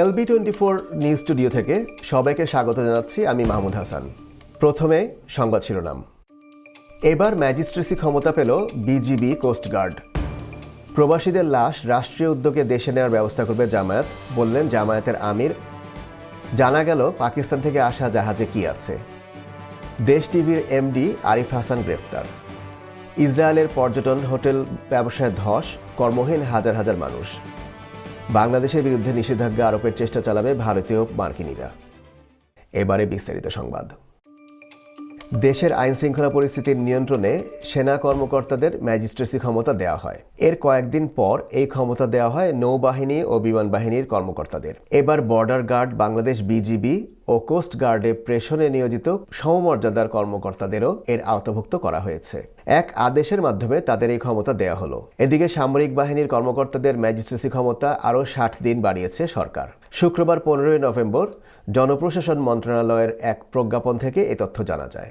LB twenty four news studio থেকে সবাইকে স্বাগত জানাচ্ছি আমি মাহমুদ হাসান। প্রথমে সংবাদ শিরোনাম। এবার ম্যাজিস্ট্রেসি ক্ষমতা পেল বিজিবি কোস্টগার্ড প্রবাসীদের লাশ রাষ্ট্রীয় উদ্যোগে দেশে নেওয়ার ব্যবস্থা করবে জামায়াত, বললেন জামায়াতের আমির। জানা গেল পাকিস্তান থেকে আসা জাহাজে কি আছে। দেশ টিভির এমডি আরিফ হাসান গ্রেফতার। ইসরায়েলের পর্যটন হোটেল ব্যবসায় ধস, কর্মহীন হাজার হাজার মানুষ। বাংলাদেশের বিরুদ্ধে নিষেধাজ্ঞা আরোপের চেষ্টা চালাবে ভারতীয় মার্কিনীরা। এবারে বিস্তারিত সংবাদ। দেশের আইন শৃঙ্খলা পরিস্থিতির নিয়ন্ত্রণে সেনা কর্মকর্তাদের ম্যাজিস্ট্রেসি ক্ষমতা দেওয়া হয়। এর কয়েকদিন পর এই ক্ষমতা দেওয়া হয় নৌবাহিনী ও বিমান বাহিনীর কর্মকর্তাদের। এবার বর্ডার গার্ড বাংলাদেশ বিজিবি ও কোস্ট গার্ডে প্রেশনে নিয়োজিত সমমর্যাদার কর্মকর্তাদেরও এর আওতাভুক্ত করা হয়েছে। এক আদেশের মাধ্যমে তাদের এই ক্ষমতা দেয়া হলো। এদিকে সামরিক বাহিনীর কর্মকর্তাদের ম্যাজিস্ট্রেসি ক্ষমতা আরও ষাট দিন বাড়িয়েছে সরকার। শুক্রবার পনেরোই নভেম্বর জনপ্রশাসন মন্ত্রণালয়ের এক প্রজ্ঞাপন থেকে এ তথ্য জানা যায়।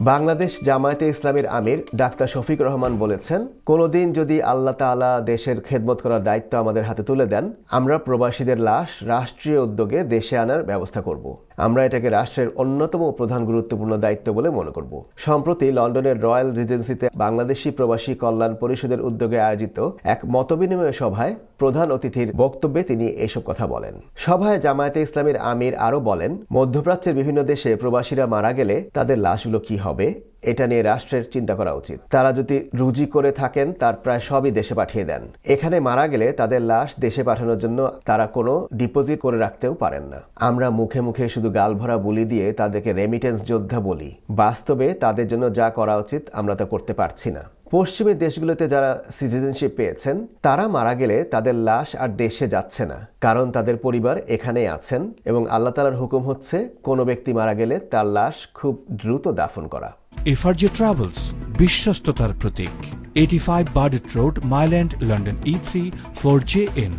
বাংলাদেশ জামায়াতে ইসলামের আমির ডাক্তার শফিক রহমান বলেছেন, কোনোদিন যদি আল্লাহ তালা দেশের খেদমত করার দায়িত্ব আমাদের হাতে তুলে দেন, আমরা প্রবাসীদের লাশ রাষ্ট্রীয় উদ্যোগে দেশে আনার ব্যবস্থা করব। আমরা এটাকে রাষ্ট্রের অন্যতম প্রধান গুরুত্বপূর্ণ দায়িত্ব বলে মনে করব। সম্প্রতি লন্ডনের রয়্যাল রিজেন্সিতে বাংলাদেশি প্রবাসী কল্যাণ পরিষদের উদ্যোগে আয়োজিত এক মতবিনিময় সভায় প্রধান অতিথির বক্তব্যে তিনি এসব কথা বলেন। সভায় জামায়াতে ইসলামের আমির আরও বলেন, মধ্যপ্রাচ্যের বিভিন্ন দেশে প্রবাসীরা মারা গেলে তাদের লাশগুলো কি হবে? এটা নিয়ে রাষ্ট্রের চিন্তা করা উচিত। তারা যদি রুজি করে থাকেন, তার প্রায় সবই দেশে পাঠিয়ে দেন। এখানে মারা গেলে তাদের লাশ দেশে পাঠানোর জন্য তারা কোনো ডিপোজিট করে রাখতেও পারেন না। আমরা মুখে মুখে শুধু গাল ভরা বলি দিয়ে তাদেরকে রেমিটেন্স যোদ্ধা বলি। বাস্তবে তাদের জন্য যা করা উচিত, আমরা তা করতে পারছি না। পশ্চিমের দেশগুলোতে যারা সিটিজেনশিপ পেয়েছেন, তারা মারা গেলে তাদের লাশ আর দেশে যাচ্ছে না। কারণ তাদের পরিবার এখানেই আছেন এবং আল্লাহ তালার হুকুম হচ্ছে, কোনো ব্যক্তি মারা গেলে তার লাশ খুব দ্রুত দাফন করা। এফআরজে ট্রাভেলস বিশ্বস্ততার প্রতীক eighty five Burdett road Mile End London E three four J N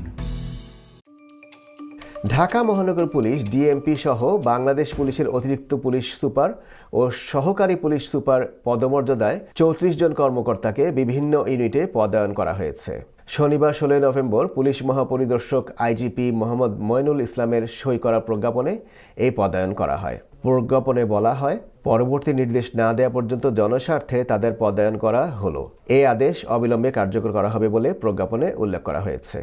Dhaka মহানগর পুলিশ ডিএমপি সহ বাংলাদেশ পুলিশের অতিরিক্ত পুলিশ সুপার ও সহকারী পুলিশ সুপার পদমর্যাদায় চৌত্রিশ জন কর্মকর্তাকে বিভিন্ন ইউনিটে পদায়ন করা হয়েছে। শনিবার ষোলোই নভেম্বর পুলিশ মহাপরিদর্শক আইজিপি মোহাম্মদ মইনুল ইসলামের সই করা প্রজ্ঞাপনে এই পদায়ন করা হয়। প্রজ্ঞাপনে বলা হয় পরবর্তী নির্দেশ না দেওয়া পর্যন্ত জনস্বার্থে তাদের পদায়ন করা হলো। এই আদেশ অবিলম্বে কার্যকর করা হবে বলে প্রজ্ঞাপনে উল্লেখ করা হয়েছে।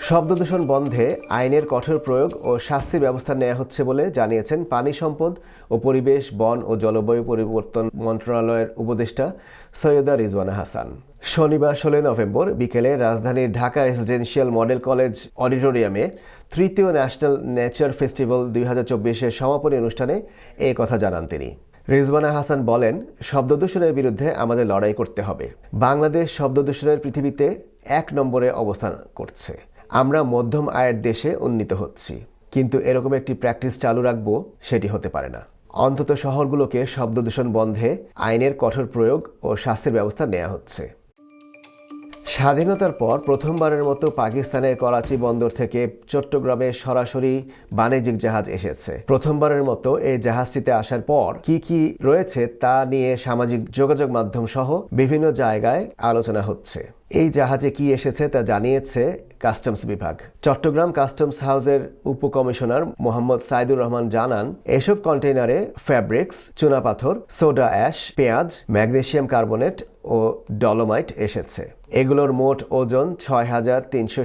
শব্দদূষণ বন্ধে আইনের কঠোর প্রয়োগ ও শাস্তির ব্যবস্থা নেওয়া হচ্ছে বলে জানিয়েছেন পানি সম্পদ ও পরিবেশ, বন ও জলবায়ু পরিবর্তন মন্ত্রণালয়ের উপদেষ্টা সৈয়দা রিজওয়ানা হাসান। শনিবার ষোলোই নভেম্বর বিকেলে রাজধানীর ঢাকা রেসিডেন্সিয়াল মডেল কলেজ অডিটোরিয়ামে তৃতীয় ন্যাশনাল নেচার ফেস্টিভ্যাল দুই হাজার চব্বিশের সমাপনী অনুষ্ঠানে এই কথা জানান তিনি। রিজওয়ানা হাসান বলেন, শব্দদূষণের বিরুদ্ধে আমাদের লড়াই করতে হবে। বাংলাদেশ শব্দদূষণের পৃথিবীতে এক নম্বরে অবস্থান করছে। আমরা মধ্যম আয়ের দেশে উন্নীত হচ্ছি। কিন্তু এরকম একটি প্র্যাকটিস চালু রাখব, সেটি হতে পারে না। অন্তত শহরগুলোকে শব্দদূষণ বন্ধে আইনের কঠোর প্রয়োগ ও শাস্তির ব্যবস্থা নেওয়া হচ্ছে। স্বাধীনতার পর প্রথমবারের মতো পাকিস্তানের করাচি বন্দর থেকে চট্টগ্রামে সরাসরি বাণিজ্যিক জাহাজ এসেছে। প্রথমবারের মতো এই জাহাজটিতে আসার পর কি কি রয়েছে তা নিয়ে সামাজিক যোগাযোগ মাধ্যম সহ বিভিন্ন জায়গায় আলোচনা হচ্ছে। এই জাহাজে কি এসেছে তা জানিয়েছে কাস্টমস বিভাগ। চট্টগ্রাম কাস্টমস হাউসের উপকমিশনার মোহাম্মদ সাইদুর রহমান জানান, এসব কন্টেইনারে ফ্যাব্রিক্স, চুনাপাথর, সোডা অ্যাশ, পেঁয়াজ ম্যাগনেসিয়াম কার্বনেট ও ডলোমাইট এসেছে। এগুলোর মোট ওজন ছয় হাজার তিনশো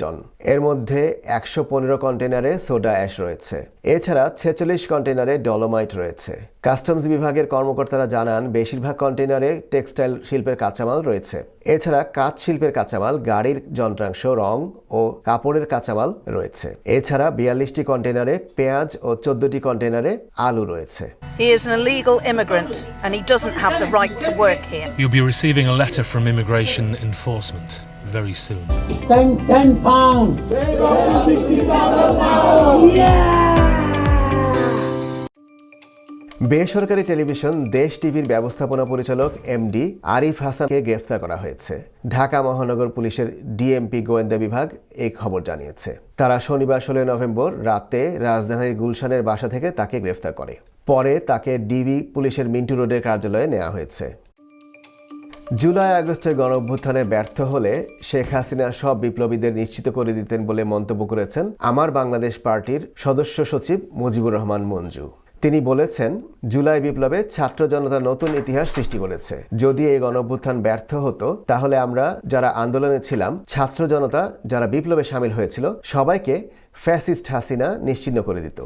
টন। এর মধ্যে একশো পনেরো কন্টেনারে সোডা অ্যাশ রয়েছে। এছাড়া ছেচল্লিশ কন্টেনারে ডলোমাইট রয়েছে। কাস্টমস বিভাগের কর্মকর্তারা জানান বেশিরভাগ কন্টেনারে টেক্সটাইল শিল্পের কাঁচামাল রয়েছে। এছাড়া কাঁচ শিল্পের কাঁচামাল গাড়ির যন্ত্রাংশ রং ও কাপড়ের কাঁচামাল রয়েছে। এছাড়া বিয়াল্লিশটি কন্টেনারে পেঁয়াজ ও চোদ্দটি কন্টেনারে আলু রয়েছে। He is an illegal immigrant and he doesn't have the right to work here. You'll be receiving a letter from immigration enforcement. Very soon. Ten, ten pounds. বেসরকারি টেলিভিশন দেশ টিভির ব্যবস্থাপনা পরিচালক এমডি আরিফ হাসানকে গ্রেফতার করা হয়েছে। ঢাকা মহানগর পুলিশের ডিএমপি গোয়েন্দা বিভাগ এই খবর জানিয়েছে। তারা শনিবার ষোলোই নভেম্বর রাতে রাজধানীর গুলশানের বাসা থেকে তাকে গ্রেফতার করে। পরে তাকে ডিবি পুলিশের মিন্টু রোডের কার্যালয়ে নেওয়া হয়েছে। জুলাই আগস্টের গণ অভ্যুত্থানে ব্যর্থ হলে শেখ হাসিনা সব বিপ্লবীদের নিশ্চিত করে দিতেন বলে মন্তব্য করেছেন আমার বাংলাদেশ পার্টির সদস্য সচিব মুজিবুর রহমান মঞ্জু। তিনি বলেছেন, জুলাই বিপ্লবে ছাত্র জনতা নতুন ইতিহাস সৃষ্টি করেছে। যদি এই গণঅভ্যুত্থান ব্যর্থ হতো, তাহলে আমরা যারা আন্দোলনে ছিলাম, ছাত্র জনতা যারা বিপ্লবে সামিল হয়েছিল, সবাইকে ফ্যাসিস্ট হাসিনা নিশ্চিহ্ন করে দিত।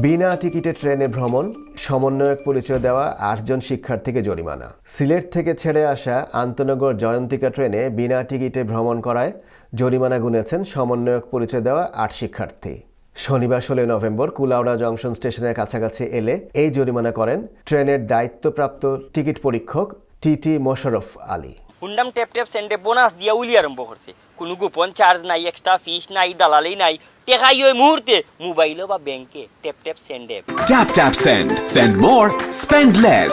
বিনা টিকিটে ট্রেনে ভ্রমণ, সমন্বয়ক পরিচয় দেওয়া, আটজন শিক্ষার্থীকে জরিমানা। সিলেট থেকে ছেড়ে আসা আন্তনগর জয়ন্তিকা ট্রেনে বিনা টিকিটে ভ্রমণ করায় জরিমানা গুনেছেন সমন্বয়ক পরিচয় দেওয়া আট শিক্ষার্থী। শনিবার ষোলোই নভেম্বর কুলাউড়া জংশন স্টেশনের কাছাকাছি এলে এই জরিমানা করেন ট্রেনের দায়িত্বপ্রাপ্ত টিকিট পরীক্ষক টিটি মোশারফ আলী। হুন্ডাম ট্যাপ ট্যাপ সেন্টে বোনাস দিয়া উলি আরম্ভ করছে কোনো গোপন চার্জ নাই এক্সট্রা ফিস নাই দালালি নাই টেকাই ওই মুহূর্তে মোবাইলও বা ব্যাংকে ট্যাপ ট্যাপ সেন্ডে Tap tap send. Send more, spend less.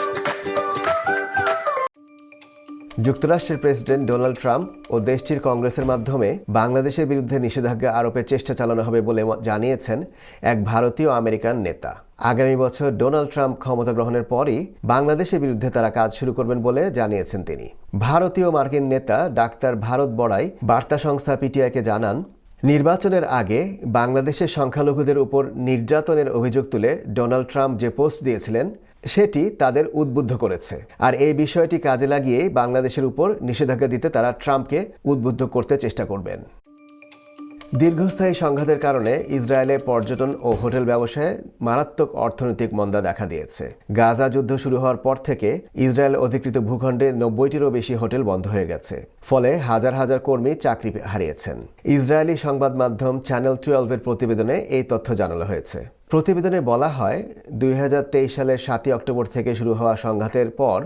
যুক্তরাষ্ট্রের প্রেসিডেন্ট ডোনাল্ড ট্রাম্প ও দেশটির কংগ্রেসের মাধ্যমে বাংলাদেশের বিরুদ্ধে নিষেধাজ্ঞা আরোপের চেষ্টা চালানো হবে বলে জানিয়েছেন এক ভারতীয় আমেরিকান নেতা আগামী বছর ডোনাল্ড ট্রাম্প ক্ষমতা গ্রহণের পরই বাংলাদেশের বিরুদ্ধে তারা কাজ শুরু করবেন বলে জানিয়েছেন তিনি। ভারতীয় মার্কিন নেতা ডাক্তার ভারত বড়াই বার্তা সংস্থা পিটিআইকে জানান, নির্বাচনের আগে বাংলাদেশের সংখ্যালঘুদের উপর নির্যাতনের অভিযোগ তুলে ডোনাল্ড ট্রাম্প যে পোস্ট দিয়েছিলেন, সেটি তাদের উদ্বুদ্ধ করেছে। আর এই বিষয়টি কাজে লাগিয়ে বাংলাদেশের উপর নিষেধাজ্ঞা দিতে তারা ট্রাম্পকে উদ্বুদ্ধ করতে চেষ্টা করবেন। দীর্ঘস্থায়ী সংঘাতের কারণে ইসরায়েলে পর্যটন ও হোটেল ব্যবসায় মারাত্মক অর্থনৈতিক মন্দা দেখা দিয়েছে। গাজা যুদ্ধ শুরু হওয়ার পর থেকে ইসরায়েল অধিকৃত ভূখণ্ডে নব্বইটিরও বেশি হোটেল বন্ধ হয়ে গেছে, ফলে হাজার হাজার কর্মী চাকরি হারিয়েছেন। ইসরায়েলি সংবাদ মাধ্যম চ্যানেল টুয়েলভের প্রতিবেদনে এই তথ্য জানানো হয়েছে। প্রতিবেদনে বলা হয়, দুই হাজার তেইশ সালের সাতই অক্টোবর থেকে শুরু হওয়া সংঘাতের পর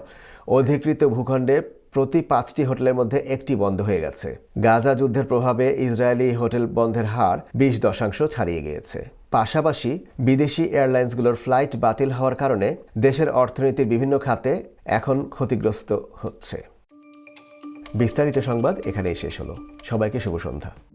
অধিকৃত ভূখণ্ডে প্রতি পাঁচটি হোটেলের মধ্যে একটি বন্ধ হয়ে গেছে। গাজা যুদ্ধের প্রভাবে ইসরায়েলি হোটেল বন্ধের হার বিশ দশাংশ ছাড়িয়ে গিয়েছে। পাশাপাশি বিদেশি এয়ারলাইন্সগুলোর ফ্লাইট বাতিল হওয়ার কারণে দেশের অর্থনীতির বিভিন্ন খাতে এখন ক্ষতিগ্রস্ত হচ্ছে। বিস্তারিত সংবাদ এখানেই শেষ হলো। সবাইকে শুভ সন্ধ্যা।